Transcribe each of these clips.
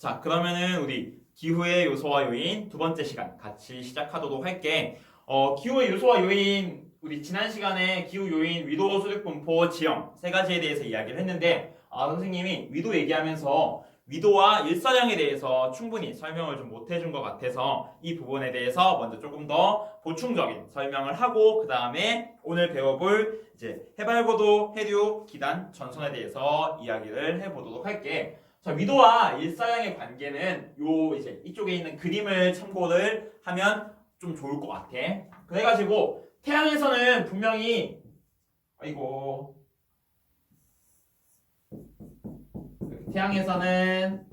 자, 그러면은 우리 기후의 요소와 요인 두 번째 시간 같이 시작하도록 할게. 어, 기후의 요소와 요인 우리 지난 시간에 기후 요인 위도 수륙 분포 지형 세 가지에 대해서 이야기를 했는데 아, 선생님이 위도 얘기하면서 위도와 일사량에 대해서 충분히 설명을 좀 못 해준 것 같아서 이 부분에 대해서 먼저 조금 더 보충적인 설명을 하고 그 다음에 오늘 배워볼 이제 해발고도, 해류, 기단, 전선에 대해서 이야기를 해보도록 할게. 자, 위도와 일사량의 관계는 요 이제 이쪽에 있는 그림을 참고를 하면 좀 좋을 것 같아. 그래가지고 태양에서는 분명히 아이고 태양에서는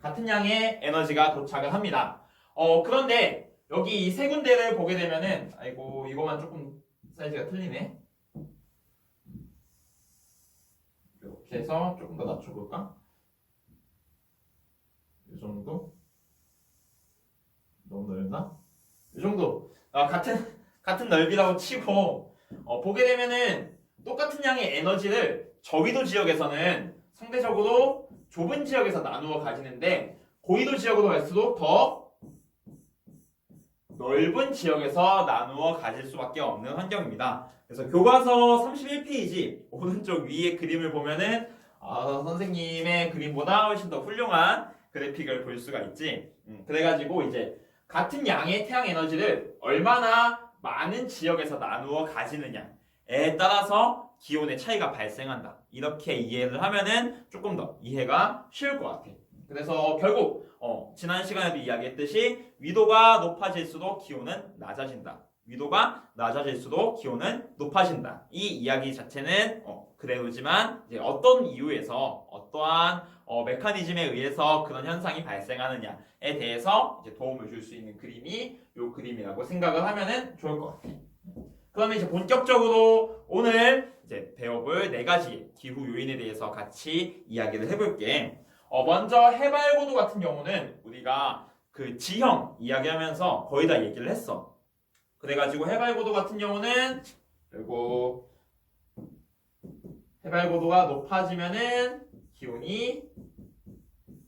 같은 양의 에너지가 도착을 합니다. 어 그런데 여기 이 세 군데를 보게 되면은 아이고 이거만 조금 사이즈가 틀리네. 이렇게 해서 조금 더 낮춰볼까? 이 정도? 너무 넓나? 이 정도. 아, 같은 같은 넓이라고 치고 어, 보게 되면은 똑같은 양의 에너지를 저위도 지역에서는 상대적으로 좁은 지역에서 나누어 가지는데 고위도 지역으로 갈수록 더 넓은 지역에서 나누어 가질 수밖에 없는 환경입니다. 그래서 교과서 31페이지 오른쪽 위에 그림을 보면은 아, 선생님의 그림보다 훨씬 더 훌륭한 그래픽을 볼 수가 있지. 음, 그래가지고 이제 같은 양의 태양 에너지를 얼마나 많은 지역에서 나누어 가지느냐에 따라서 기온의 차이가 발생한다. 이렇게 이해를 하면은 조금 더 이해가 쉬울 것 같아. 그래서 결국 어, 지난 시간에도 이야기했듯이 위도가 높아질수록 기온은 낮아진다. 위도가 낮아질수록 기온은 높아진다. 이 이야기 자체는 어, 그래오지만 이제 어떤 이유에서 어떠한 어, 메커니즘에 의해서 그런 현상이 발생하느냐에 대해서 이제 도움을 줄 수 있는 그림이 이 그림이라고 생각을 하면은 좋을 것 같아. 그러면 이제 본격적으로 오늘 이제 배워볼 네 가지 기후 요인에 대해서 같이 이야기를 해볼게. 어, 먼저 해발고도 같은 경우는 우리가 그 지형 이야기하면서 거의 다 얘기를 했어. 그래가지고 해발고도 같은 경우는 그리고 해발고도가 높아지면은 기온이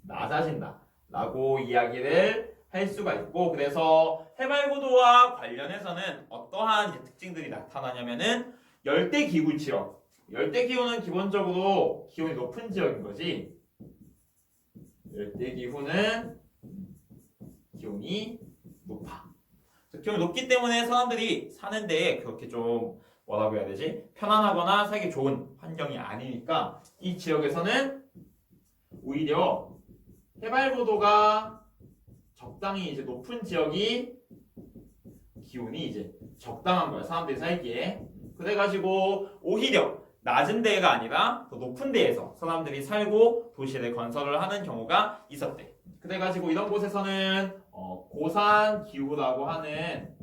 낮아진다. 라고 이야기를 할 수가 있고 그래서 해발고도와 관련해서는 어떠한 특징들이 나타나냐면은 열대 기후 지역. 열대 기후는 기본적으로 기온이 높은 지역인 거지. 열대 기후는 기온이. 기온이 높기 때문에 사람들이 사는데 그렇게 좀 뭐라고 해야 되지? 편안하거나 살기 좋은 환경이 아니니까 이 지역에서는 오히려 해발고도가 적당히 이제 높은 지역이 기온이 이제 적당한 거야 사람들이 살기에 그래가지고 오히려 낮은 데가 아니라 더 높은 데에서 사람들이 살고 도시를 건설을 하는 경우가 있었대 그래가지고 이런 곳에서는 어, 고산 기후라고 하는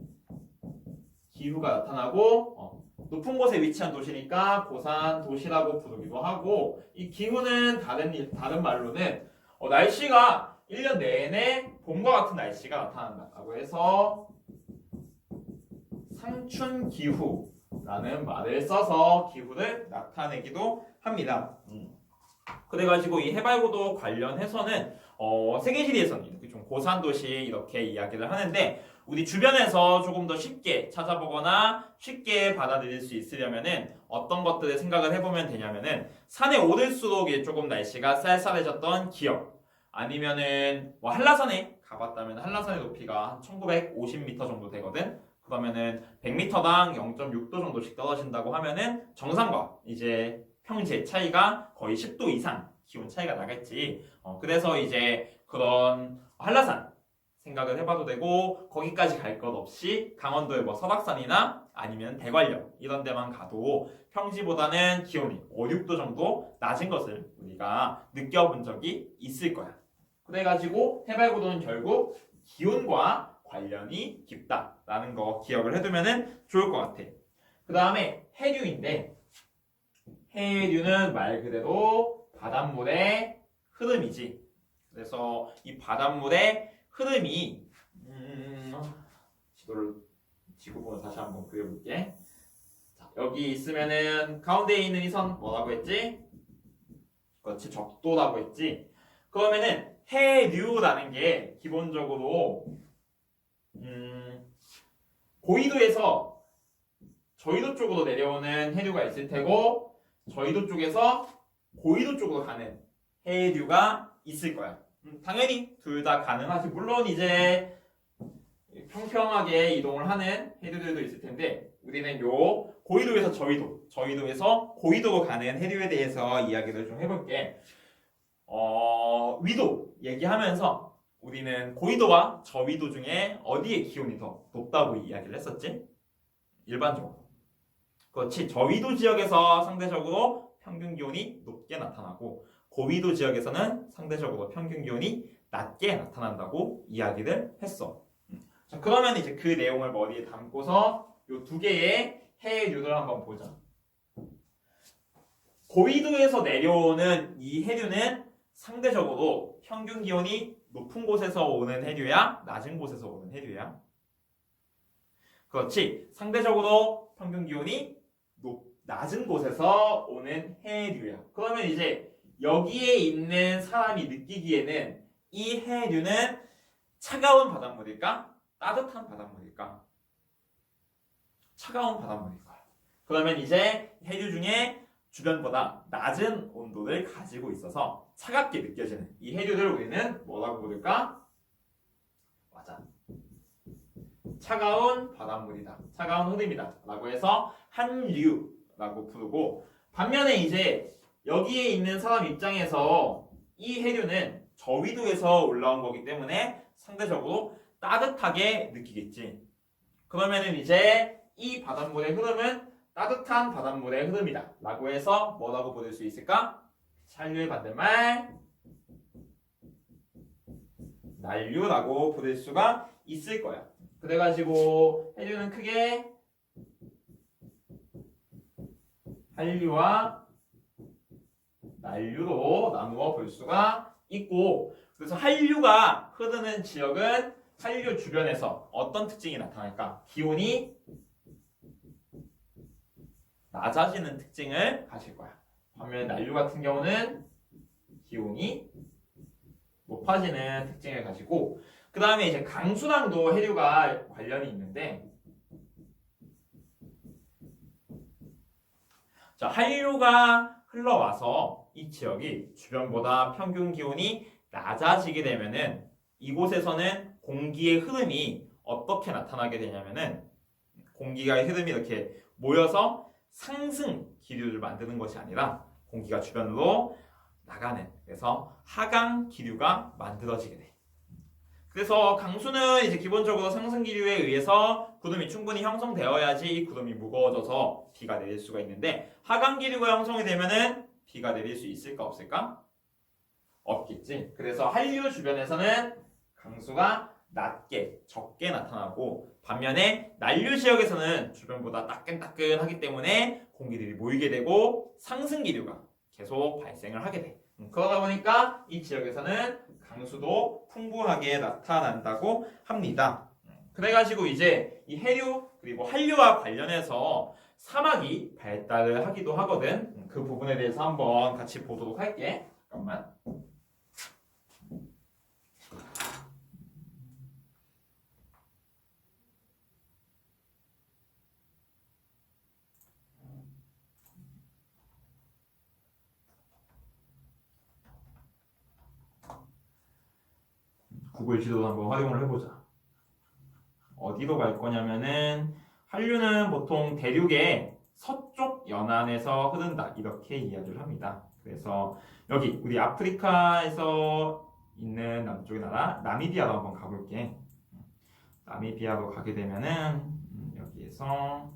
기후가 나타나고 어, 높은 곳에 위치한 도시니까 고산 도시라고 부르기도 하고 이 기후는 다른 일- 다른 말로는 어, 날씨가 1년 내내 봄과 같은 날씨가 나타난다라고 해서 상춘 기후라는 말을 써서 기후를 나타내기도 합니다. 음. 그래가지고 이 해발고도 관련해서는 어, 세계시리에서는 고산 도시 이렇게 이야기를 하는데 우리 주변에서 조금 더 쉽게 찾아보거나 쉽게 받아들일 수 있으려면은 어떤 것들을 생각을 해보면 되냐면은 산에 오를수록 조금 날씨가 쌀쌀해졌던 기억. 아니면은 뭐 한라산에 가봤다면 한라산의 높이가 한 1950m 정도 되거든? 그러면은 100m당 0.6도 정도씩 떨어진다고 하면은 정상과 이제 평지의 차이가 거의 10도 이상 기온 차이가 나겠지. 어, 그래서 이제 그런 한라산 생각을 해봐도 되고 거기까지 갈 것 없이 강원도의 뭐 설악산이나 아니면 대관령 이런 데만 가도 평지보다는 기온이 5, 6도 정도 낮은 것을 우리가 느껴본 적이 있을 거야. 그래가지고 해발고도는 결국 기온과 관련이 깊다라는 거 기억을 해두면은 좋을 것 같아. 그 다음에 해류인데 해류는 말 그대로 바닷물의 흐름이지. 그래서 이 바닷물의 흐름이 음, 지도를 지구본을 다시 한번 그려볼게. 자, 여기 있으면은 가운데 있는 이 선 뭐라고 했지? 그렇지 적도라고 했지. 그러면은 해류라는 게 기본적으로 음, 고위도에서 저희도 쪽으로 내려오는 해류가 있을 테고 저희도 쪽에서 고위도 쪽으로 가는 해류가 있을 거야. 음, 당연히 둘 다 가능하지. 물론 이제 평평하게 이동을 하는 해류들도 있을 텐데 우리는 요 고위도에서 저위도, 저위도에서 고위도로 가는 해류에 대해서 이야기를 좀 해볼게. 어, 위도 얘기하면서 우리는 고위도와 저위도 중에 어디에 기온이 더 높다고 이야기를 했었지? 일반적으로. 그렇지. 저위도 지역에서 상대적으로 평균 기온이 높게 나타나고 고緯도 지역에서는 상대적으로 평균 기온이 낮게 나타난다고 이야기를 했어. 음. 자, 그러면 이제 그 내용을 머리에 담고서 요두 개의 해류를 한번 보자. 고緯도에서 내려오는 이 해류는 상대적으로 평균 기온이 높은 곳에서 오는 해류야, 낮은 곳에서 오는 해류야. 그렇지. 상대적으로 평균 기온이 높, 낮은 곳에서 오는 해류야. 그러면 이제 여기에 있는 사람이 느끼기에는 이 해류는 차가운 바닷물일까? 따뜻한 바닷물일까? 차가운 바닷물일 거야. 그러면 이제 해류 중에 주변보다 낮은 온도를 가지고 있어서 차갑게 느껴지는 이 해류를 우리는 뭐라고 부를까? 맞아. 차가운 바닷물이다. 차가운 흐름이다. 라고 해서 한류라고 부르고 반면에 이제 여기에 있는 사람 입장에서 이 해류는 저위도에서 올라온 거기 때문에 상대적으로 따뜻하게 느끼겠지. 그러면은 이제 이 바닷물의 흐름은 따뜻한 바닷물의 흐름이다. 라고 해서 뭐라고 부를 수 있을까? 한류의 반대말 난류라고 부를 수가 있을 거야. 그래가지고 해류는 크게 한류와 난류로 나누어 볼 수가 있고 그래서 한류가 흐르는 지역은 한류 주변에서 어떤 특징이 나타날까? 기온이 낮아지는 특징을 가질 거야. 반면 난류 같은 경우는 기온이 높아지는 특징을 가지고 그 다음에 이제 강수량도 해류가 관련이 있는데 자 한류가 흘러와서 이 지역이 주변보다 평균 기온이 낮아지게 되면은 이곳에서는 공기의 흐름이 어떻게 나타나게 되냐면은 공기가 흐름이 이렇게 모여서 상승 기류를 만드는 것이 아니라 공기가 주변으로 나가는 그래서 하강 기류가 만들어지게 돼. 그래서 강수는 이제 기본적으로 상승 기류에 의해서 구름이 충분히 형성되어야지 이 구름이 무거워져서 비가 내릴 수가 있는데 하강 기류가 형성이 되면은 비가 내릴 수 있을까 없을까? 없겠지. 그래서 한류 주변에서는 강수가 낮게 적게 나타나고 반면에 난류 지역에서는 주변보다 따끈따끈하기 때문에 공기들이 모이게 되고 상승 기류가 계속 발생을 하게 돼. 음, 그러다 보니까 이 지역에서는 강수도 풍부하게 나타난다고 합니다. 음, 그래가지고 이제 이 해류 그리고 한류와 관련해서 사막이 발달을 하기도 하거든. 음, 그 부분에 대해서 한번 같이 보도록 할게. 잠깐만. 구글 지도도 한번 활용을 해보자. 어디로 갈 거냐면은 한류는 보통 대륙의 서쪽 연안에서 흐른다 이렇게 이야기를 합니다. 그래서 여기 우리 아프리카에서 있는 남쪽의 나라 나미비아로 한번 가볼게. 나미비아로 가게 되면은 음, 여기에서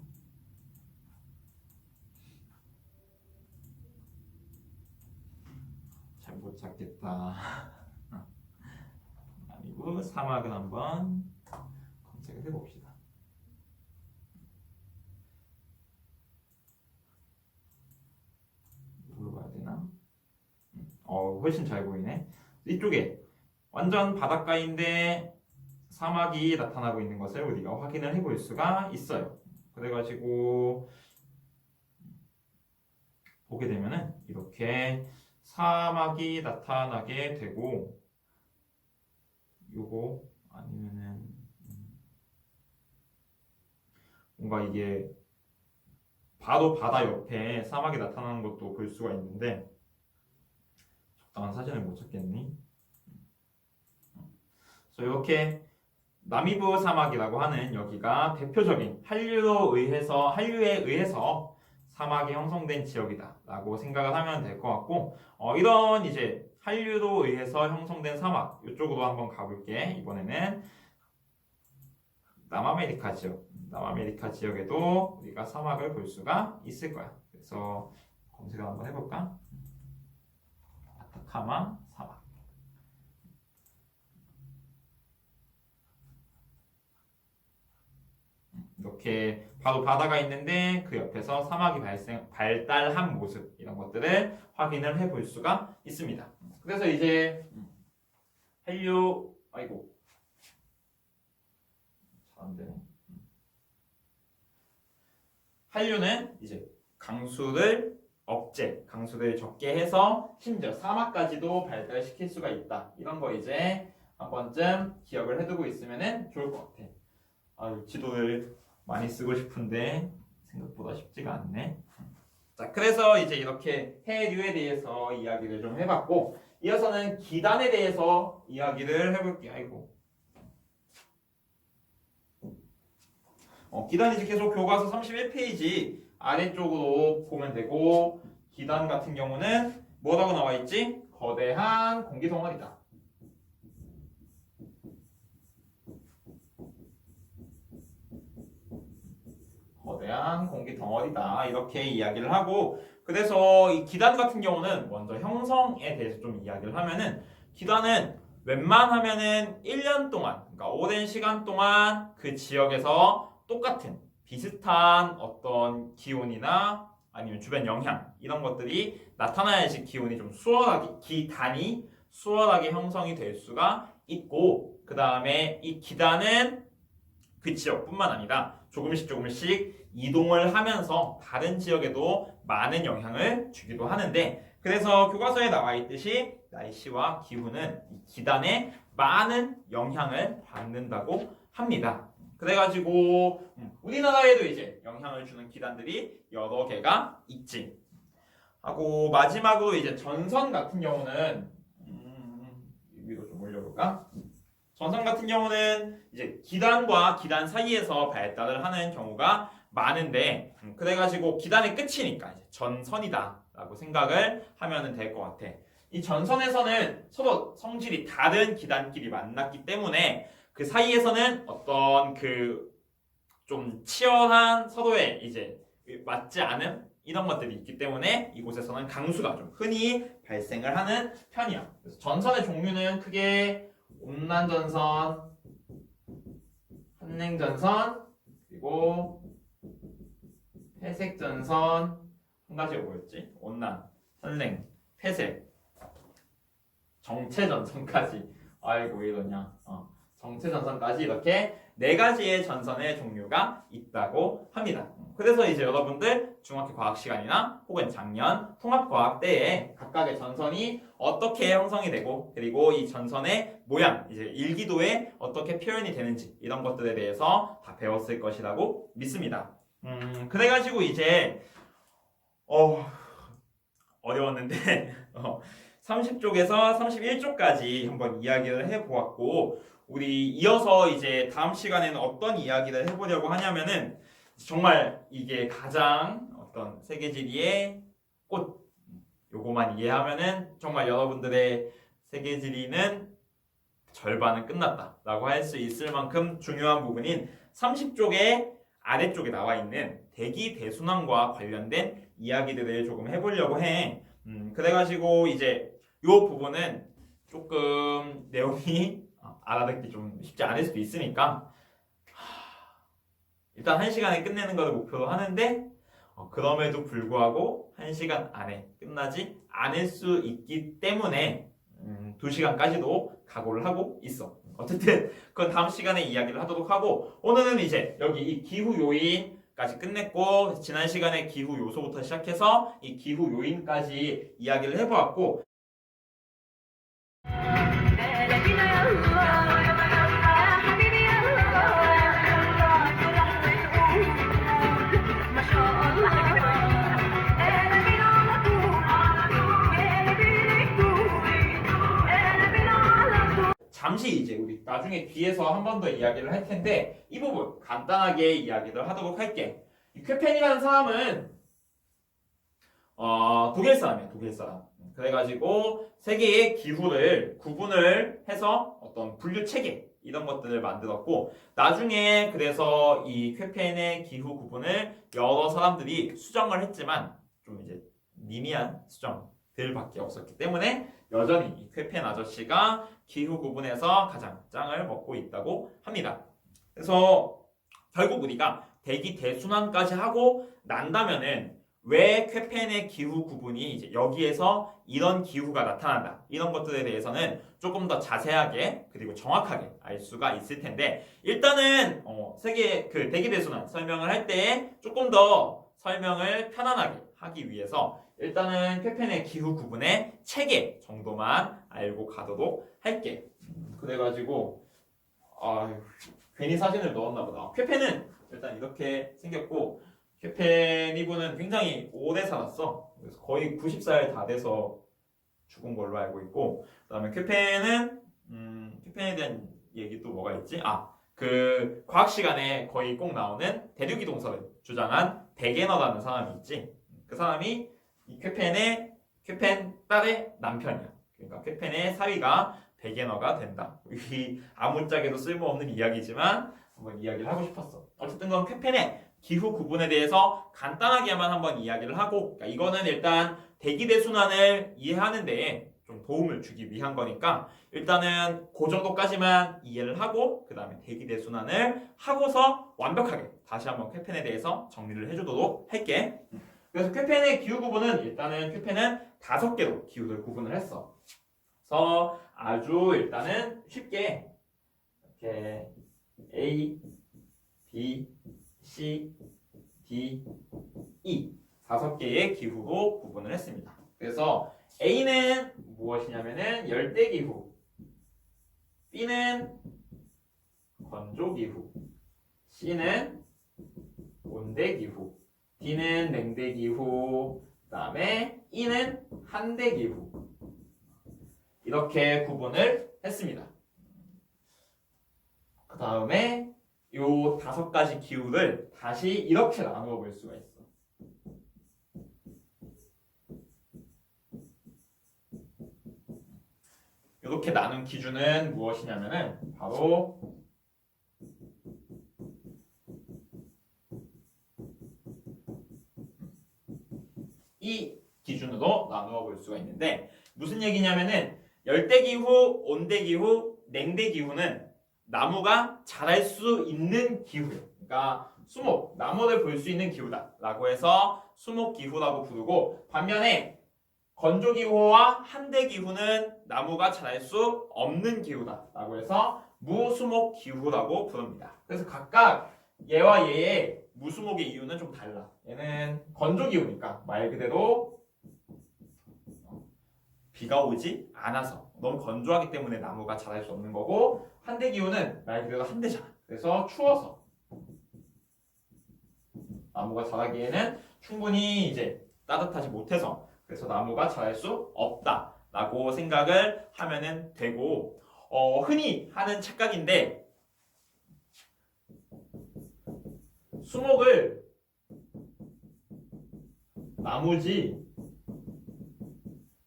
잘 못 찾겠다. 아니고 사막을 한번 검색을 해봅시다. 이걸로 가야 되나? 음, 어, 훨씬 잘 보이네. 이쪽에 완전 바닷가인데 사막이 나타나고 있는 것을 우리가 확인을 해볼 수가 있어요. 그래가지고 보게 되면은 이렇게 사막이 나타나게 되고 요거 아니면은 음, 뭔가 이게 바로 바다 옆에 사막이 나타나는 것도 볼 수가 있는데 적당한 사진을 못 찾겠니? 그래서 이렇게 나미브 사막이라고 하는 여기가 대표적인 한류로 의해서 한류에 의해서 사막이 형성된 지역이다라고 생각을 하면 될 것 같고 어, 이런 이제 한류로 의해서 형성된 사막 이쪽으로 한번 가볼게. 이번에는 남아메리카 지역 남아메리카 지역에도 우리가 사막을 볼 수가 있을 거야. 그래서 검색을 한번 해볼까 아타카마 사막 이렇게 바로 바다가 있는데 그 옆에서 사막이 발생 발달한 모습 이런 것들을 확인을 해 볼 수가 있습니다. 그래서 이제 한류 아이고 잘 안 되네. 한류는 이제 강수를 억제, 강수를 적게 해서 심지어 사막까지도 발달시킬 수가 있다. 이런 거 이제 한 번쯤 기억을 해두고 있으면 좋을 것 같아. 아유, 지도를 많이 쓰고 싶은데 생각보다 쉽지가 않네. 자, 그래서 이제 이렇게 해류에 대해서 이야기를 좀 해봤고, 이어서는 기단에 대해서 이야기를 해볼게요. 아이고. 어, 기단이 계속 교과서 31페이지 아래쪽으로 보면 되고, 기단 같은 경우는 뭐라고 나와 있지? 거대한 공기 덩어리다. 거대한 공기 덩어리다 이렇게 이야기를 하고 그래서 이 기단 같은 경우는 먼저 형성에 대해서 좀 이야기를 하면은 기단은 웬만하면은 1년 동안 그러니까 오랜 시간 동안 그 지역에서 똑같은 비슷한 어떤 기온이나 아니면 주변 영향 이런 것들이 나타나야지 기온이 좀 수월하게 기단이 수월하게 형성이 될 수가 있고 그 다음에 이 기단은 그 지역뿐만 아니라 조금씩 조금씩 이동을 하면서 다른 지역에도 많은 영향을 주기도 하는데 그래서 교과서에 나와 있듯이 날씨와 기후는 이 기단에 많은 영향을 받는다고 합니다. 그래가지고 음, 우리나라에도 이제 영향을 주는 기단들이 여러 개가 있지. 하고 마지막으로 이제 전선 같은 경우는 음, 위로 좀 올려볼까? 전선 같은 경우는 이제 기단과 기단 사이에서 발달을 하는 경우가 많은데 음, 그래가지고 기단의 끝이니까 이제 전선이다라고 생각을 하면 될 것 같아. 이 전선에서는 서로 성질이 다른 기단끼리 만났기 때문에 그 사이에서는 어떤 그 좀 치열한 서로의 이제 맞지 않은 이런 것들이 있기 때문에 이곳에서는 강수가 좀 흔히 발생을 하는 편이야. 그래서 전선의 종류는 크게 온난 전선, 한냉 전선, 그리고 회색 전선 한 가지가 뭐였지? 온난, 한냉, 회색, 정체 전선까지 아이고 왜 이러냐 어, 정체 전선까지 이렇게 네 가지의 전선의 종류가 있다고 합니다. 그래서 이제 여러분들 중학교 과학 시간이나 혹은 작년 통합과학 때에 각각의 전선이 어떻게 형성이 되고 그리고 이 전선의 모양 이제 일기도에 어떻게 표현이 되는지 이런 것들에 대해서 다 배웠을 것이라고 믿습니다. 음 그래가지고 이제 어 어려웠는데 어, 30쪽에서 31쪽까지 한번 이야기를 해보았고 우리 이어서 이제 다음 시간에는 어떤 이야기를 해보려고 하냐면은 정말 이게 가장 어떤 세계 지리의 꽃 요거만 이해하면은 정말 여러분들의 세계 지리는 절반은 끝났다라고 할 수 있을 만큼 중요한 부분인 30쪽의 아래쪽에 나와 있는 대기 대순환과 관련된 이야기들을 조금 해보려고 해. 음, 그래가지고 이제 요 부분은 조금 내용이 알아듣기 좀 쉽지 않을 수도 있으니까 하, 일단 한 시간에 끝내는 것을 목표로 하는데 어, 그럼에도 불구하고 한 시간 안에 끝나지 않을 수 있기 때문에 음, 두 시간까지도 각오를 하고 있어. 어쨌든 그건 다음 시간에 이야기를 하도록 하고 오늘은 이제 여기 이 기후 요인 까지 끝냈고 지난 시간에 기후 요소부터 시작해서 이 기후 요인까지 이야기를 해보았고 잠시 이제 우리 나중에 뒤에서 한 번 더 이야기를 할 텐데 이 부분 간단하게 이야기를 하도록 할게. 이 쾌펜이라는 사람은 어, 독일 사람이에요. 독일 사람. 그래가지고 세계의 기후를 구분을 해서 어떤 분류 체계 이런 것들을 만들었고 나중에 그래서 이 쾌펜의 기후 구분을 여러 사람들이 수정을 했지만 좀 이제 미미한 수정 들밖에 없었기 때문에 여전히 이 쾌펜 아저씨가 기후 구분에서 가장 짱을 먹고 있다고 합니다. 그래서 결국 우리가 대기 대순환까지 하고 난다면은 왜 쾌펜의 기후 구분이 이제 여기에서 이런 기후가 나타난다 이런 것들에 대해서는 조금 더 자세하게 그리고 정확하게 알 수가 있을 텐데 일단은 어, 세계 그 대기 대순환 설명을 할 때 조금 더 설명을 편안하게 하기 위해서 일단은 쾌펜의 기후 구분의 체계 정도만 알고 가도록 할게. 그래가지고 아 괜히 사진을 넣었나 보다. 쾌펜은 일단 이렇게 생겼고 쾌펜 이분은 굉장히 오래 살았어. 그래서 거의 90살 다 돼서 죽은 걸로 알고 있고 그다음에 쾌펜은 음, 쾌펜에 대한 얘기 또 뭐가 있지? 아, 그 과학 시간에 거의 꼭 나오는 대륙 이동설을 주장한 베게너라는 사람이 있지. 그 사람이 이 쾌펜의 쾌펜 딸의 남편이야. 그러니까 쾌펜의 사위가 베게너가 된다. 이 아무짝에도 쓸모없는 이야기지만 한번 이야기를 하고 싶었어. 어쨌든 건 쾌펜의 기후 구분에 대해서 간단하게만 한번 이야기를 하고 그러니까 이거는 일단 대기 대 순환을 이해하는데 좀 도움을 주기 위한 거니까 일단은 그 정도까지만 이해를 하고 그 다음에 대기 대순환을 하고서 완벽하게 다시 한번 쾌펜에 대해서 정리를 해주도록 할게. 그래서 쾌펜의 기후 구분은 일단은 쾌펜은 다섯 개로 기후를 구분을 했어. 그래서 아주 일단은 쉽게 이렇게 A, B, C, D, E 다섯 개의 기후로 구분을 했습니다. 그래서 A는 무엇이냐면은 열대 기후, B는 건조 기후, C는 온대 기후, D는 냉대 기 후, 그 다음에 E는 한대 기 후. 이렇게 구분을 했습니다. 그 다음에 요 다섯 가지 기후를 다시 이렇게 나누어 볼 수가 있어. 이렇게 나눈 기준은 무엇이냐면은 바로 이 기준으로 나누어 볼 수가 있는데 무슨 얘기냐면은 열대기후, 온대기후, 냉대기후는 나무가 자랄 수 있는 기후예요. 그러니까 수목, 나무를 볼 수 있는 기후다라고 해서 수목기후라고 부르고 반면에 건조기후와 한대기후는 나무가 자랄 수 없는 기후다라고 해서 무수목기후라고 부릅니다. 그래서 각각 얘와 얘의 무수목의 이유는 좀 달라. 얘는 건조기후니까 말 그대로 비가 오지 않아서 너무 건조하기 때문에 나무가 자랄 수 없는 거고 한대 기후는 말 그대로 한대잖아. 그래서 추워서 나무가 자라기에는 충분히 이제 따뜻하지 못해서 그래서 나무가 자랄 수 없다라고 생각을 하면은 되고 어, 흔히 하는 착각인데 수목을 나무지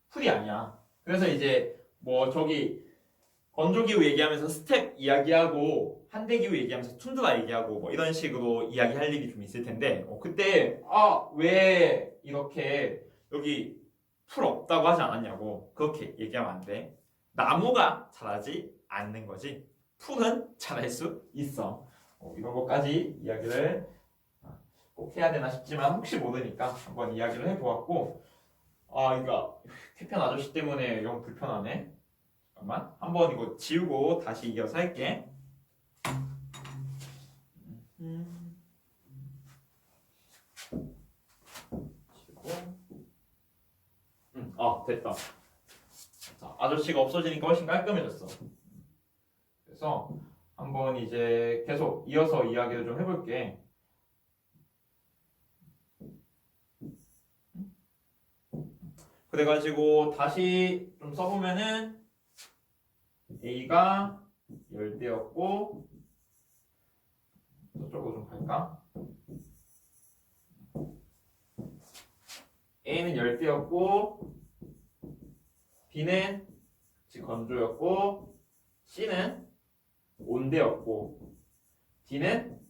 풀이 아니야. 그래서 이제 뭐 저기 건조기후 얘기하면서 스텝 이야기하고 한대기후 얘기하면서 툰드라 얘기하고 뭐 이런 식으로 이야기할 일이 좀 있을 텐데 어, 그때 아 왜 이렇게 여기 풀 없다고 하지 않았냐고 그렇게 얘기하면 안 돼. 나무가 자라지 않는 거지. 풀은 자랄 수 있어. 어, 이런 것까지 이야기를 꼭 해야 되나 싶지만 혹시 모르니까 한번 이야기를 해보았고 아 이거 쾌편 아저씨 때문에 영 불편하네. 잠깐만. 한번 이거 지우고 다시 이어서 할게. 음. 지우고 음, 아 됐다. 자, 아저씨가 없어지니까 훨씬 깔끔해졌어. 그래서 한번 이제 계속 이어서 이야기를 좀 해볼게. 그래가지고 다시 좀 써보면은 A가 열대였고 저쪽으로 좀 갈까? A는 열대였고 B는 즉 건조였고 C는 온대였고 D는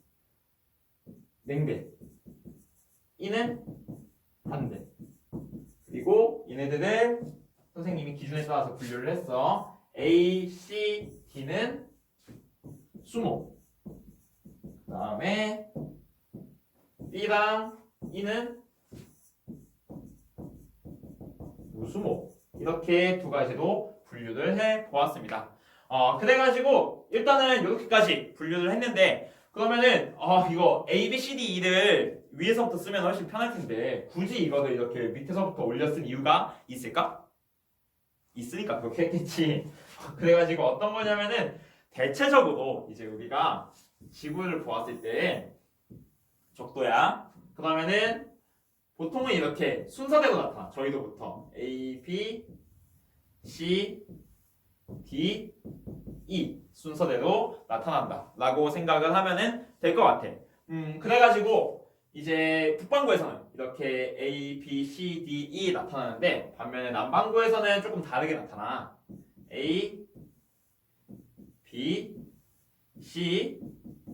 냉대 E는 한대 그리고 얘네들을 선생님이 기준에 따라서 분류를 했어. A, C, D는 수모 그 다음에 B랑 E는 무수모 이렇게 두 가지로 분류를 해 보았습니다. 어 그래가지고 일단은 이렇게까지 분류를 했는데 그러면은 어 이거 A, B, C, D, E를 위에서부터 쓰면 훨씬 편할 텐데 굳이 이거를 이렇게 밑에서부터 올렸은 이유가 있을까? 있으니까 그렇게 했겠지. 그래가지고 어떤 거냐면은 대체적으로 이제 우리가 지구를 보았을 때 적도야. 그러면은 보통은 이렇게 순서대로 나타나. 저희도부터 A, B, C, D, E 순서대로 나타난다 라고 생각을 하면은 될 것 같아. 음 그래가지고 이제 북반구에서는 이렇게 A, B, C, D, E 나타나는데 반면에 남반구에서는 조금 다르게 나타나. A, B, C,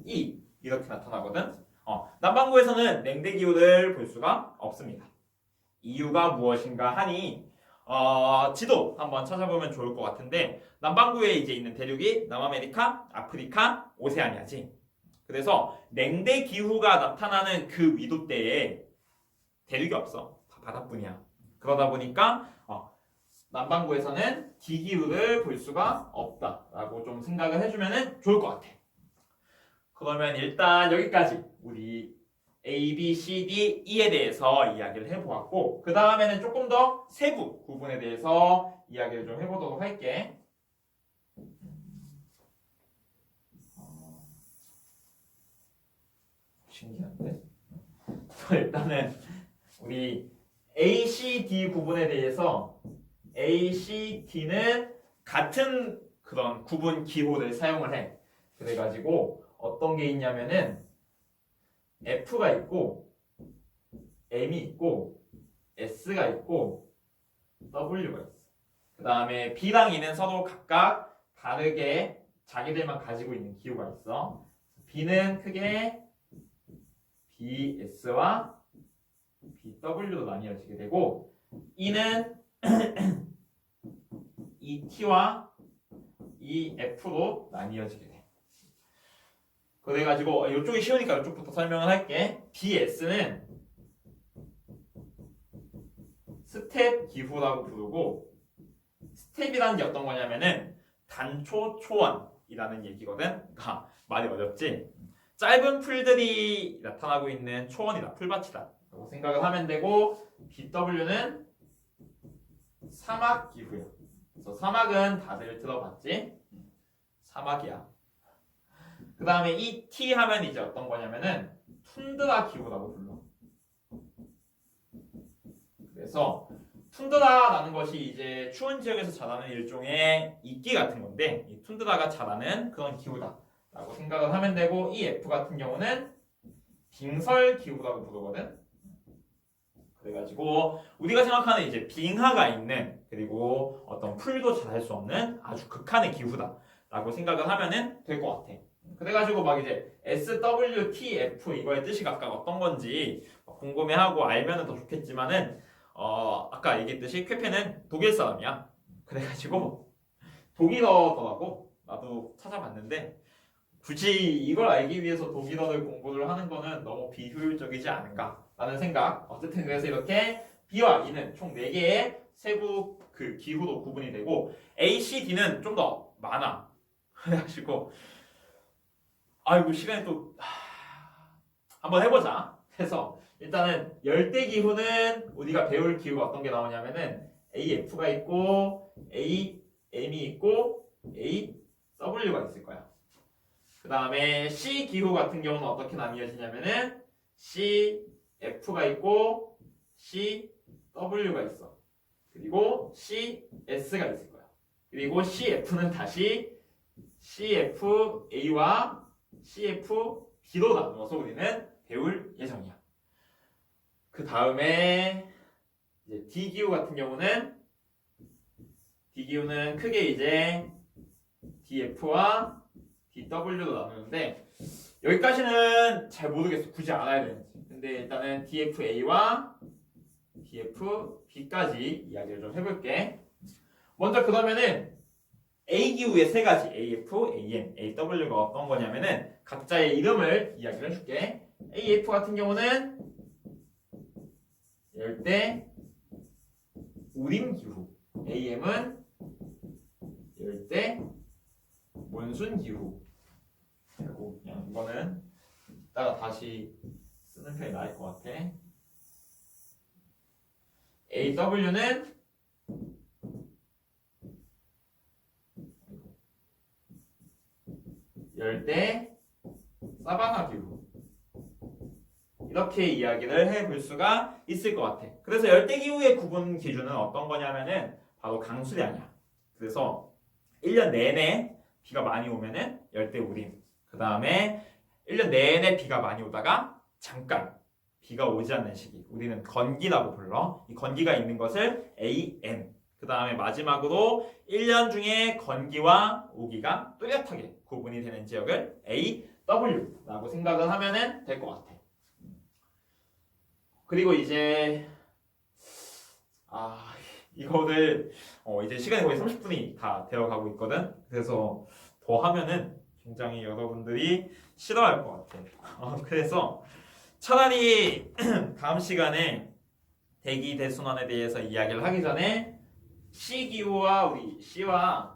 E 이렇게 나타나거든. 어, 남반구에서는 냉대 기후를 볼 수가 없습니다. 이유가 무엇인가 하니 어, 지도 한번 찾아보면 좋을 것 같은데 남반구에 이제 있는 대륙이 남아메리카, 아프리카, 오세아니아지. 그래서 냉대 기후가 나타나는 그 위도대에 대륙이 없어. 다 바다뿐이야. 그러다 보니까 어, 남반구에서는 기기후를 볼 수가 없다라고 좀 생각을 해주면 좋을 것 같아. 그러면 일단 여기까지 우리 A, B, C, D, E에 대해서 이야기를 해보았고 그 다음에는 조금 더 세부 구분에 대해서 이야기를 좀 해보도록 할게. 신기한데? 일단은 우리 A, C, D 구분에 대해서 A, C, D는 같은 그런 구분 기호를 사용을 해. 그래가지고 어떤 게 있냐면은 F가 있고 M이 있고 S가 있고 W가 있어. 그 다음에 B랑 E는 서로 각각 다르게 자기들만 가지고 있는 기호가 있어. B는 크게 BS와 BW로 나뉘어지게 되고 E는 ET와 EF로 나뉘어지게 돼. 그래가지고 이쪽이 쉬우니까 이쪽부터 설명을 할게. BS는 스텝 기후라고 부르고 스텝이라는 게 어떤 거냐면은 단초 초원이라는 얘기거든. 그러니까 말이 어렵지. 짧은 풀들이 나타나고 있는 초원이다, 풀밭이다. 라고 생각을 하면 되고 BW는 사막 기후야. 그래서 사막은 다들 들어봤지? 사막이야. 그 다음에 이 T 하면 이제 어떤 거냐면은 툰드라 기후라고 불러. 그래서 툰드라라는 것이 이제 추운 지역에서 자라는 일종의 이끼 같은 건데 이 툰드라가 자라는 그런 기후다 라고 생각을 하면 되고 이 F 같은 경우는 빙설 기후라고 부르거든. 그래가지고 우리가 생각하는 이제 빙하가 있는 그리고 어떤 풀도 자랄 수 없는 아주 극한의 기후다 라고 생각을 하면은 될 것 같아. 그래가지고 막 이제 S, W, T, F 이거의 뜻이 각각 어떤 건지 궁금해하고 알면은 더 좋겠지만은 어 아까 얘기했듯이 쾌페는 독일 사람이야. 그래가지고 독일어더라고. 나도 찾아봤는데 굳이 이걸 알기 위해서 독일어를 공부를 하는 거는 너무 비효율적이지 않은가라는 생각. 어쨌든 그래서 이렇게 B와 E는 총 4개의 세부 그 기후로 구분이 되고 A, C, D는 좀 더 많아. 그래가지고 아이고 시간이 또 하... 한번 해보자. 그래서 일단은 열대 기후는 우리가 배울 기후가 어떤 게 나오냐면은 AF가 있고 AM이 있고 AW가 있을 거야. 그 다음에 C 기호 같은 경우는 어떻게 나뉘어지냐면은 CF가 있고 CW가 있어. 그리고 CS가 있을 거야. 그리고 CF는 다시 CFA와 CFB로 나누어서 우리는 배울 예정이야. 그 다음에 이제 D 기호 같은 경우는 D 기호는 크게 이제 DF와 DW로 나누는데 여기까지는 잘 모르겠어. 굳이 알아야 되는지. 근데 일단은 DFA와 DFB까지 이야기를 좀 해볼게. 먼저 그러면은 A 기후의 세 가지 AF, AM, AW가 어떤 거냐면은 각자의 이름을 이야기를 해줄게. AF 같은 경우는 열대 우림 기후, AM은 열대 몬순 기후. 그리고 그냥 이거는 이따가 다시 쓰는 편이 나을 것 같아. AW는 열대 사바나 기후 이렇게 이야기를 해볼 수가 있을 것 같아. 그래서 열대 기후의 구분 기준은 어떤 거냐면은 바로 강수량이야. 그래서 1년 내내 비가 많이 오면은 열대 우림. 그 다음에 1년 내내 비가 많이 오다가 잠깐 비가 오지 않는 시기. 우리는 건기라고 불러. 이 건기가 있는 것을 AM. 그 다음에 마지막으로 1년 중에 건기와 우기가 뚜렷하게 구분이 되는 지역을 AW라고 생각을 하면 될것 같아. 그리고 이제 아 이거를 어, 이제 시간이 거의 30분이 다 되어가고 있거든. 그래서 더 하면은 굉장히 여러분들이 싫어할 것 같아. 어, 그래서 차라리 다음 시간에 대기 대순환에 대해서 이야기를 하기 전에 C 기호와 우리 C와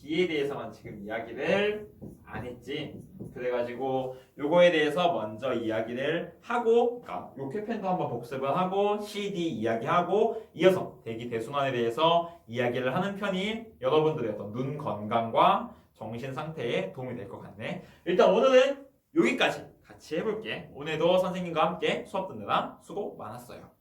D에 대해서만 지금 이야기를 안 했지. 그래가지고 요거에 대해서 먼저 이야기를 하고, 그러니까 요 캡펜도 한번 복습을 하고 CD 이야기하고 이어서 대기 대순환에 대해서 이야기를 하는 편이 여러분들의 어떤 눈 건강과 정신 상태에 도움이 될 것 같네. 일단 오늘은 여기까지 같이 해볼게. 오늘도 선생님과 함께 수업 듣느라 수고 많았어요.